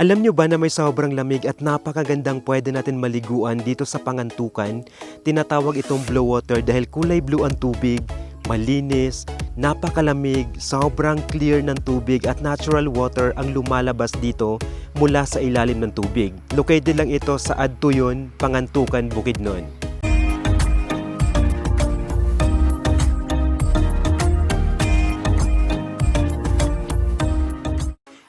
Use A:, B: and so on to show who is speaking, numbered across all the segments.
A: Alam nyo ba na may sobrang lamig at napakagandang pwede natin maliguan dito sa Pangantukan? Tinatawag itong blue water dahil kulay blue ang tubig, malinis, napakalamig, sobrang clear ng tubig at natural water ang lumalabas dito mula sa ilalim ng tubig. Located lang ito sa Adtuyon, Pangantukan, Bukidnon.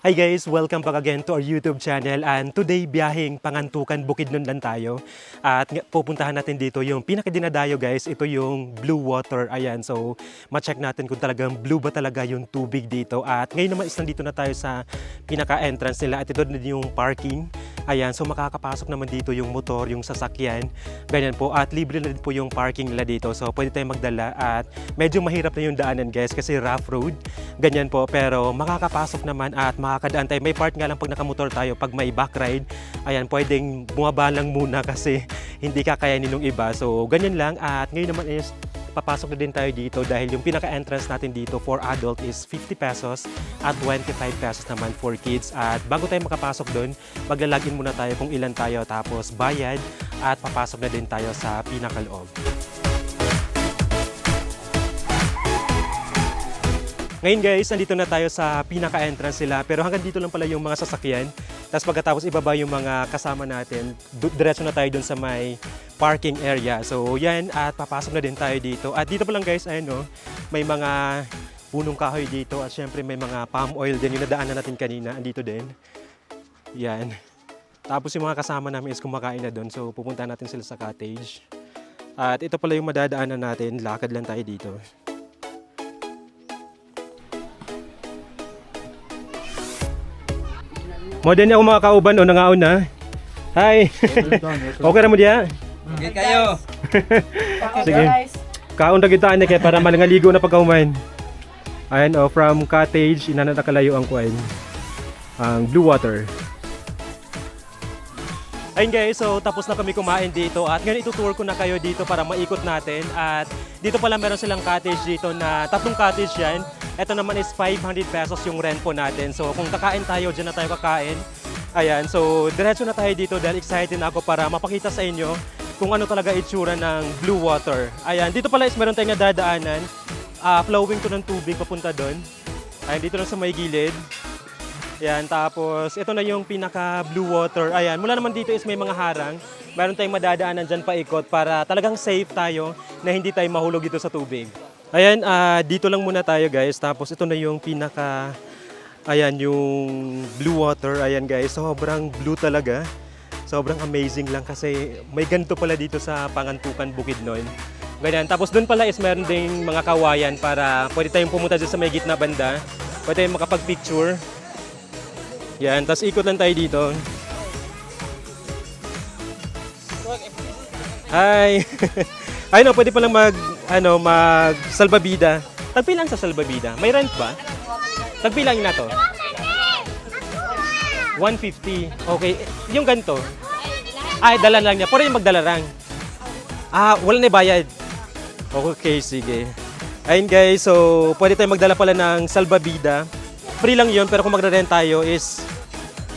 A: Hi guys! Welcome back again to our YouTube channel. And today biyaheng Pangantukan Bukidnon lang tayo. At pupuntahan natin dito yung pinakadinadayo guys, ito yung blue water, ayan so ma-check natin kung talagang blue ba talaga yung tubig dito. At ngayon naman is nandito na tayo sa pinaka-entrance nila. At ito din yung parking ayan so makakapasok naman dito yung motor, yung sasakyan. Ganyan po at libre na din po yung parking nila dito. So pwede tayong magdala at medyo mahirap na yung daanan guys kasi rough road. Ganyan po pero makakapasok naman at makakadaan tayo. May part nga lang pag nakamotor tayo pag may back ride ayan pwedeng bumaba lang muna kasi hindi kakayanin ng iba. So ganyan lang at ngayon naman is papasok na din tayo dito dahil yung pinaka-entrance natin dito for adult is 50 pesos at 25 pesos naman for kids. At bago tayo makapasok doon, maglalagin muna tayo kung ilan tayo tapos bayad at papasok na din tayo sa pinakaloob. Ngayon guys, nandito na tayo sa pinaka-entrance nila pero hanggang dito lang pala yung mga sasakyan. Tapos pagkatapos ibaba yung mga kasama natin, diretso na tayo dun sa may parking area. So yan at papasok na din tayo dito. At dito pa lang guys, ayun no, may mga punong kahoy dito at syempre may mga palm oil din yung nadaanan natin kanina. Andito din. Yan. Tapos yung mga kasama namin is kumakain na doon. So pupunta natin sila sa cottage. At ito pala yung madadaanan natin. Lakad lang tayo dito. Mo din ako mga kauban o nangaon na. Hi. okay ra mo diya?
B: Okay kayo.
A: Sige. Kaon ra kita ani kay para malangaligo na pagkahuman. Ayan oh, from cottage inana na kalayo ang kuan. Ang blue water. Ayun guys, so tapos na kami kumain dito at ngayon itutour ko na kayo dito para maikot natin at dito pala meron silang cottage dito na tatlong cottage yan. Ito naman is 500 pesos yung rent po natin. So kung kakain tayo, dyan na tayo kakain. Ayan, so diretso na tayo dito dahil excited na ako para mapakita sa inyo kung ano talaga itsura ng blue water. Ayan, dito pala is meron tayong nadadaanan. Ah, flowing to ng tubig papunta doon. Ayan, dito lang sa may gilid. Ayan, tapos ito na yung pinaka blue water. Ayan, mula naman dito is may mga harang. Meron tayong madadaanan dyan paikot para talagang safe tayo na hindi tayo mahulog dito sa tubig. Ayan, ah, dito lang muna tayo guys. Tapos ito na yung pinaka, ayan, yung blue water. Ayan guys, sobrang blue talaga. Sobrang amazing lang kasi may ganito pala dito sa Pangantukan Bukidnon. Ganyan. Tapos doon pala is meron ding mga kawayan para pwede tayong pumunta dyan sa may gitna banda. Pwede tayong makapag-picture. Yan, tapos ikot lang tayo dito. Hi! Ay no, pwede palang mag, ano, mag salbabida. Tagpi lang sa salbabida. May rent ba? Tagpi lang na to. 150. Okay. Yung ganito. Ay, dala lang niya. Pwede yung magdala lang. Ah, wala na bayad. Okay, sige. Ayun guys, so pwede tayong magdala pala ng salbabida. Free lang yon pero kung magre-rent tayo is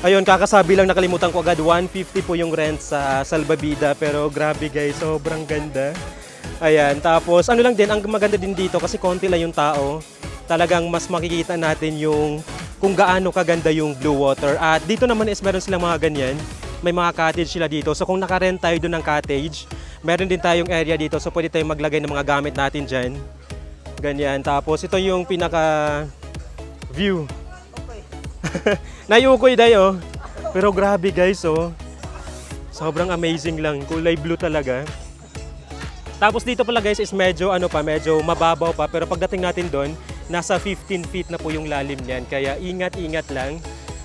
A: Ayun, kakasabi lang nakalimutan ko agad 150 po yung rent sa Salbabida pero grabe guys, sobrang ganda. Ayan, tapos ano lang din, ang maganda din dito kasi konti lang yung tao. Talagang mas makikita natin yung kung gaano kaganda yung blue water. At dito naman is meron silang mga ganyan. May mga cottage sila dito. So kung nakarent tayo doon ng cottage, meron din tayong area dito. So pwede tayong maglagay ng mga gamit natin dyan. Ganyan. Tapos ito yung pinaka view. Nayukoy dayo. Pero grabe guys, oh. Sobrang amazing lang. Kulay blue talaga. Tapos dito pala guys is medyo ano pa, medyo mababaw pa. Pero pagdating natin doon, nasa 15 feet na po yung lalim niyan. Kaya ingat-ingat lang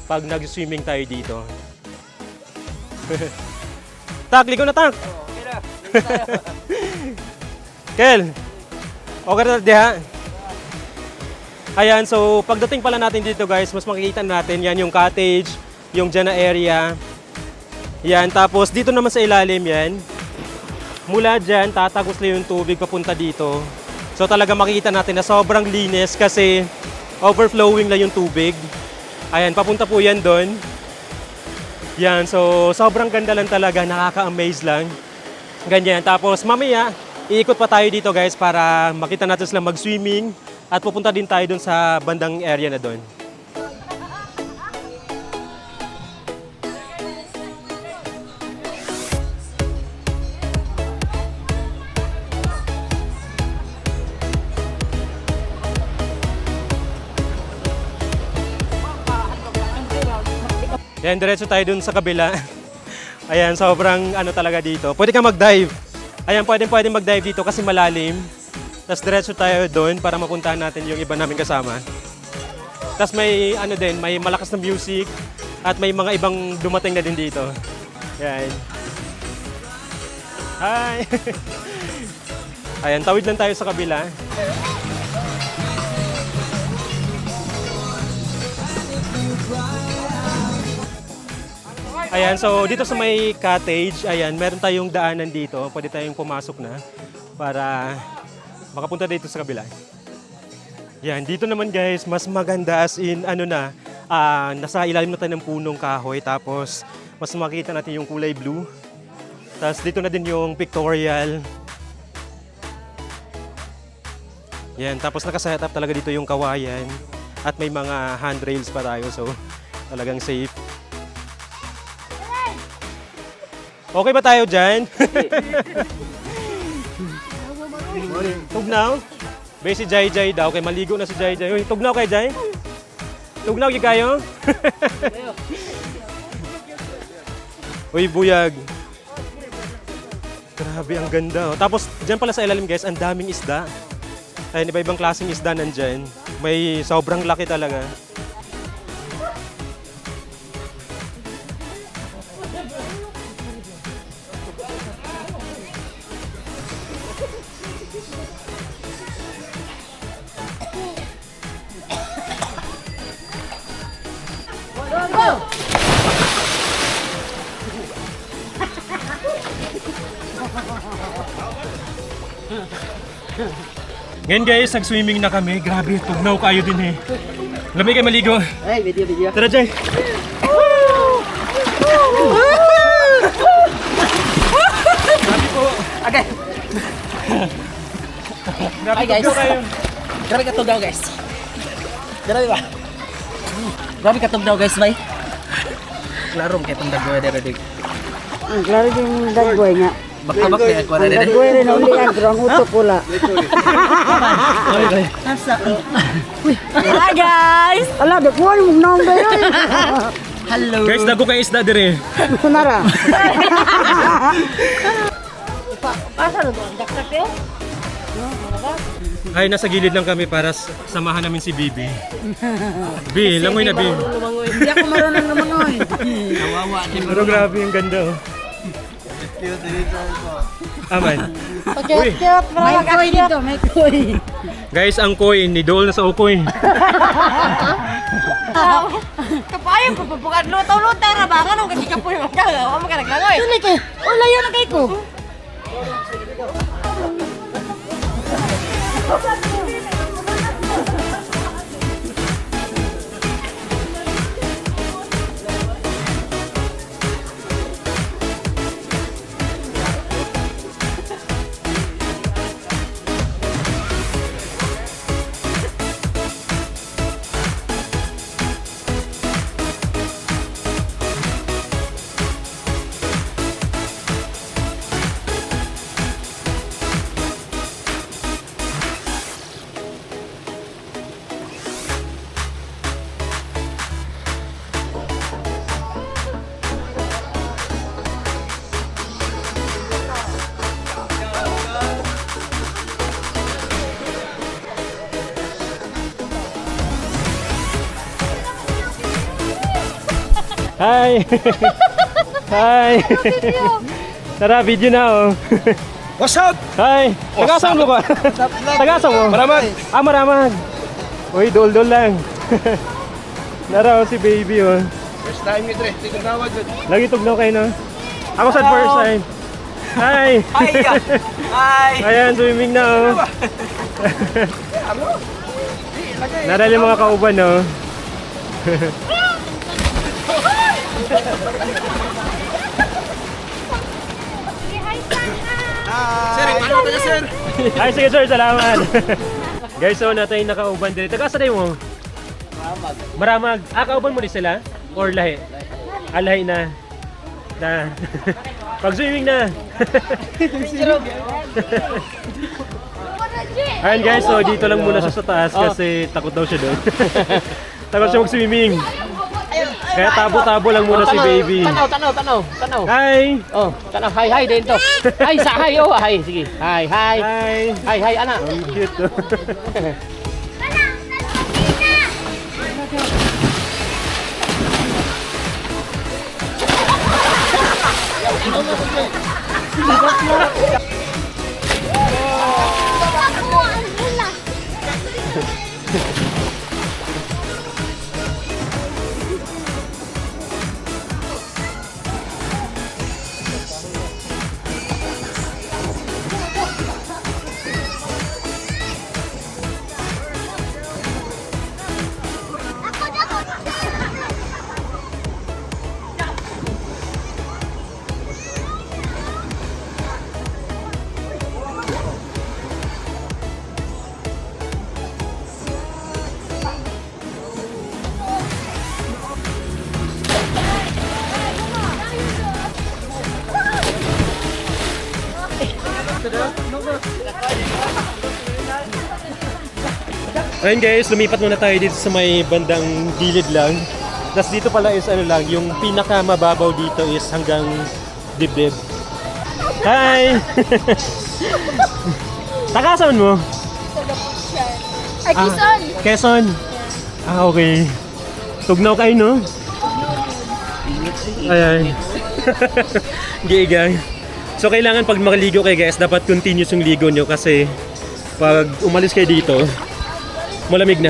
A: pag nag-swimming tayo dito. tak, ligo na tak!
B: Okay na.
A: Kel! Okay na diha? Ayan, so pagdating pala natin dito guys, mas makikita natin yan yung cottage, yung dyan na area. Yan, tapos dito naman sa ilalim yan. Mula dyan, tatagos lang yung tubig papunta dito. So talaga makikita natin na sobrang linis kasi overflowing lang yung tubig. Ayan, papunta po yan doon. Yan, so sobrang ganda lang talaga, nakaka-amaze lang. Ganyan. Tapos mamaya, iikot pa tayo dito guys para makita natin sila mag-swimming at pupunta din tayo dun sa bandang area na doon. Yan, diretso tayo dun sa kabila. Ayan, sobrang ano talaga dito. Pwede ka mag-dive. Ayan, pwede pwede mag-dive dito kasi malalim. Tapos diretso tayo doon para mapuntahan natin yung iba namin kasama. Tapos may ano din, may malakas na music at may mga ibang dumating na din dito. Ayan. Hi! Ayan, tawid lang tayo sa kabila. Ayan, so dito sa may cottage, ayan, meron tayong daanan dito. Pwede tayong pumasok na para makapunta dito sa kabila. Yan, dito naman guys, mas maganda as in, ano na, ah, nasa ilalim na tayo ng punong kahoy. Tapos, mas makita natin yung kulay blue. Tapos dito na din yung pictorial. Yan, tapos nakaset up talaga dito yung kawayan. At may mga handrails pa tayo, so talagang safe. Okay ba tayo dyan? Tugnaw? Be si Jai Jai daw, kay maligo na si Jai Jai. Uy, tugnaw kay Jai? Tugnaw yung kayo? Uy, buyag. Grabe, ang ganda. oh. Tapos, dyan pala sa ilalim guys, ang daming isda. Ayun, iba-ibang klaseng isda nandyan. May sobrang laki talaga. Ngayon guys, nag-swimming na kami. Grabe, tugnaw kayo din eh. Lamig kayo maligo.
B: Ay, video, video.
A: Tara, Jay.
B: Okay.
A: Grabe,
B: Hi, guys.
A: tugnaw kayo.
B: Grabe katog daw, guys. Grabe ba? Grabe katog daw, guys, bay. Klaro kay tong dagway dere dig.
C: Ang klaro yung dagway nga.
B: Bakabak kay ako na
C: Ang
B: dere.
C: dagway rin ang liyan, pero ang utok pula.
B: Asa?
C: Hi guys! Ala, di ko ano mong naong dayo.
B: Hello.
A: Guys, dago kayo isda dire.
C: Nara.
A: Ay, nasa gilid lang kami para samahan namin si Bibi. Bi, langoy na Bi.
C: Hindi ako marunong lumangoy.
B: Kawawa di
A: Pero grabe yung ganda oh. Aman. Uy,
C: May koy dito, may koy.
A: guys, ang koy, nidol na sa ukoy.
D: Kapayo ko pabukan luto-luto ra ba ngano kasi kapoy ka naglangoy.
C: Dili kay, yun na kay ko.
A: Hi! Hi! Tara, video na oh.
E: What's up?
A: Hi! Tagasang mo ba? Tagasang mo?
E: Maramag.
A: Ah, maramag. Uy, dol-dol lang. Nara oh, si baby oh.
E: First time ni Dre, tigil nawag yun.
A: Lagi tugnaw kayo no? Ako sa first time. Hi!
B: Hi. Hi.
A: Ayan, swimming na oh. Narali mga kauban no?
E: Sir, ano ka na, sir?
A: Ay, sige sir, salamat. Guys, so natin nakauban dito. Taga saan mo?
B: Maramag.
A: Maramag. Ah, kauban mo din sila? Or lahi? Ah, lahi na. Na. Pag swimming na. Ayan guys, so dito lang muna siya sa taas kasi takot daw siya doon. takot siya mag-swimming. Kaya tabo-tabo lang muna si baby.
B: Tanaw, tanaw, tanaw, tanaw.
A: Hi!
B: Oh, tanaw. Hi, hi din to. Hi, sa hi. Oh, hi. Sige. Hi, hi.
A: Hi!
B: Hi, hi, anak.
A: Ang cute oh. Ayun guys, lumipat muna tayo dito sa may bandang gilid lang. Tapos dito pala is ano lang, yung pinaka mababaw dito is hanggang dibdib. Hi! Takasan mo?
C: Ay, Kison!
A: Quezon. Ah, okay. Tugnaw kayo, no? Ayan. Giigay. So, kailangan pag makaligo kayo guys, dapat continuous yung ligo nyo kasi pag umalis kayo dito, malamig na.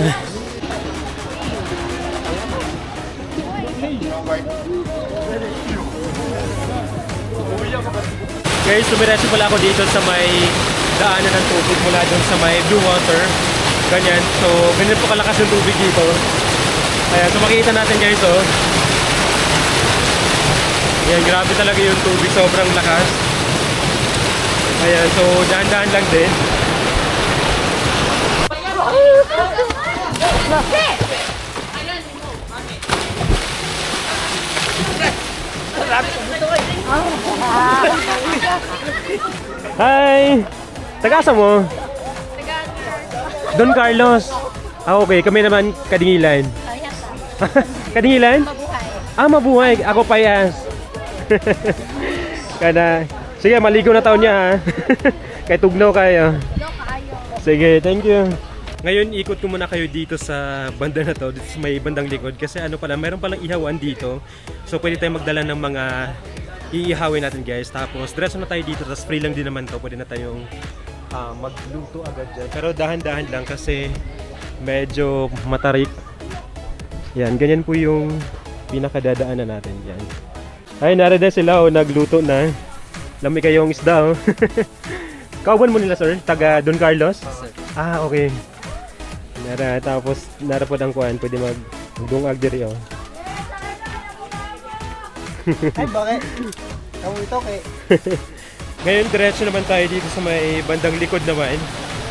A: Guys, tumiretso pala ako dito sa may daanan ng tubig mula doon sa may blue water. Ganyan. So, ganyan po kalakas yung tubig dito. Ayan, so makikita natin guys, oh. Ayan, grabe talaga yung tubig. Sobrang lakas. Ayan, so dahan-dahan lang din. Hi! Tagasa mo? Don Carlos. Ah, okay. Kami naman kadingilan. kadingilan? Ah, mabuhay. Ako payas. Kana. Sige, maligo na taon niya ha. Kay tugnaw kayo. Sige, thank you. Ngayon, ikot ko muna kayo dito sa banda na to, dito sa may bandang likod. Kasi ano pala, meron palang ihawan dito. So, pwede tayong magdala ng mga iihawin natin guys. Tapos, diretso na tayo dito. Tapos, free lang din naman to. Pwede na tayong ah, magluto agad dyan. Pero dahan-dahan lang kasi medyo matarik. Yan, ganyan po yung pinakadadaanan natin dyan. Ay, narada sila oh, nagluto na. Lami kayong isda oh. Kauban mo nila sir? Taga Don Carlos? Ah, okay. Nara, tapos nara po ang kuhan, pwede mag dungag diri oh.
E: Ay, bakit? Kamu ito kay...
A: Ngayon, diretso naman tayo dito sa may bandang likod naman.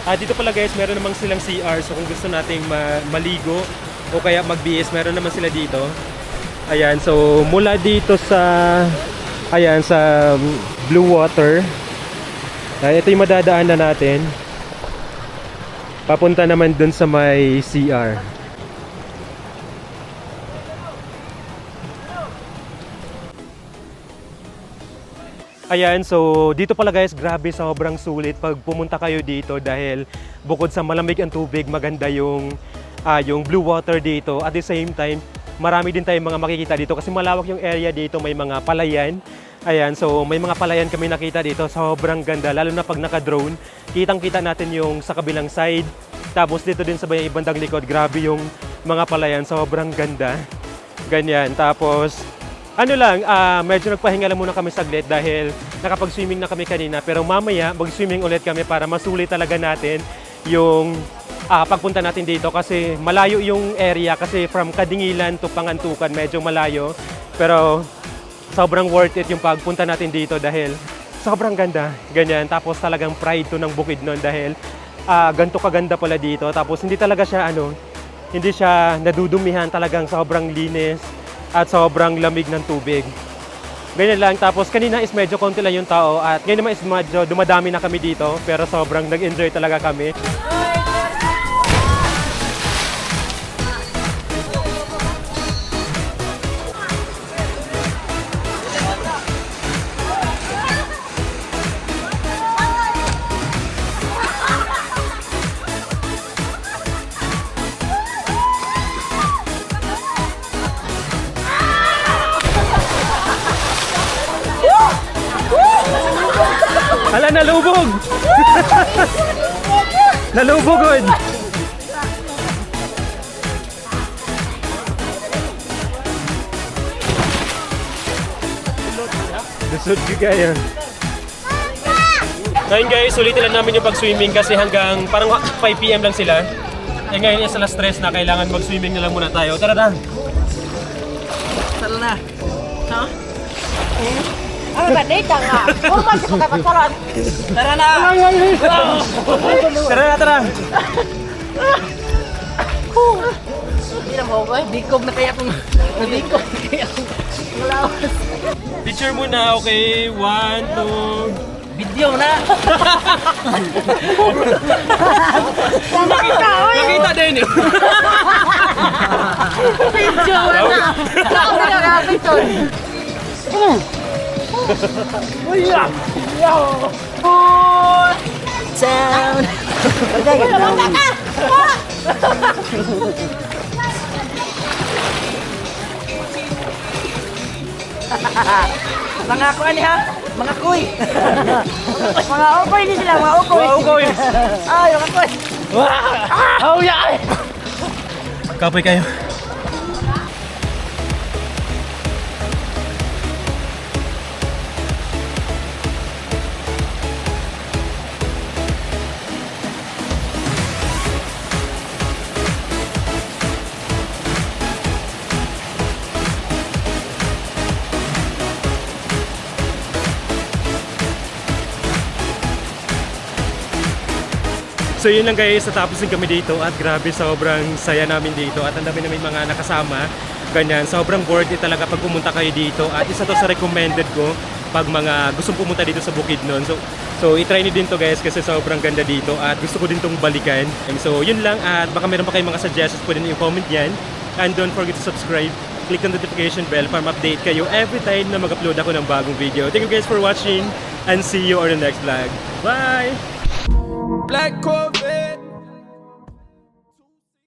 A: Ah, dito pala guys, meron namang silang CR. So kung gusto nating ma- maligo o kaya mag-BS, meron naman sila dito. Ayan, so mula dito sa ayan sa Blue Water. Ayan, ito yung madadaan na natin. Papunta naman dun sa may CR. Ayan, so dito pala guys, grabe sobrang sulit pag pumunta kayo dito dahil bukod sa malamig ang tubig, maganda yung ah, yung blue water dito. At the same time, marami din tayong mga makikita dito kasi malawak yung area dito, may mga palayan. Ayan, so may mga palayan kami nakita dito, sobrang ganda lalo na pag naka-drone. Kitang-kita natin yung sa kabilang side. Tapos dito din sa may bandang likod, grabe yung mga palayan, sobrang ganda. Ganyan. Tapos ano lang, ah, medyo nagpahinga lang muna kami saglit dahil nakapag-swimming na kami kanina. Pero mamaya, mag-swimming ulit kami para masulit talaga natin yung ah, pagpunta natin dito kasi malayo yung area kasi from Kadingilan to Pangantukan, medyo malayo. Pero sobrang worth it yung pagpunta natin dito dahil sobrang ganda. Ganyan. Tapos talagang pride to ng bukid nun dahil ah, ganito kaganda pala dito. Tapos hindi talaga siya ano, hindi siya nadudumihan talagang sobrang linis at sobrang lamig ng tubig. Ganyan lang. Tapos kanina is medyo konti lang yung tao at ngayon naman is medyo dumadami na kami dito pero sobrang nag-enjoy talaga kami. Nalubog! nalubog, God! Lusod juga yan. Ngayon guys, ulitin lang namin yung pag-swimming kasi hanggang parang 5pm lang sila. Eh ngayon is alas stress na kailangan mag-swimming na lang muna tayo. Tara na!
B: Tara na. Ha?
D: Ano ba, data nga? Huwag man siya.
B: Tara na!
A: Tara na, tara!
B: Hindi na mo, boy. Dikog na kaya kung... Nadikog na kaya kung...
A: Picture muna, okay? One, two...
B: Video na!
A: Nakita din eh!
D: Ako na nga, picture.
B: Sound! Mga kuan ha? Mga kuy!
C: Mga ukoy ni sila, mga ukoy.
A: Wow, koy!
B: Ay, mga kuy! Oh, yeah!
A: Kapoy kayo. So yun lang guys, natapos din kami dito at grabe sobrang saya namin dito at ang dami namin mga nakasama. Ganyan, sobrang worth it talaga pag pumunta kayo dito at isa to sa recommended ko pag mga gustong pumunta dito sa Bukidnon. So, so itry nyo din to guys kasi sobrang ganda dito at gusto ko din tong balikan. And so yun lang at baka meron pa kayong mga suggestions pwede nyo i-comment yan. And don't forget to subscribe. Click the notification bell para ma-update kayo every time na mag-upload ako ng bagong video. Thank you guys for watching and see you on the next vlog. Bye!
E: Black Corvette.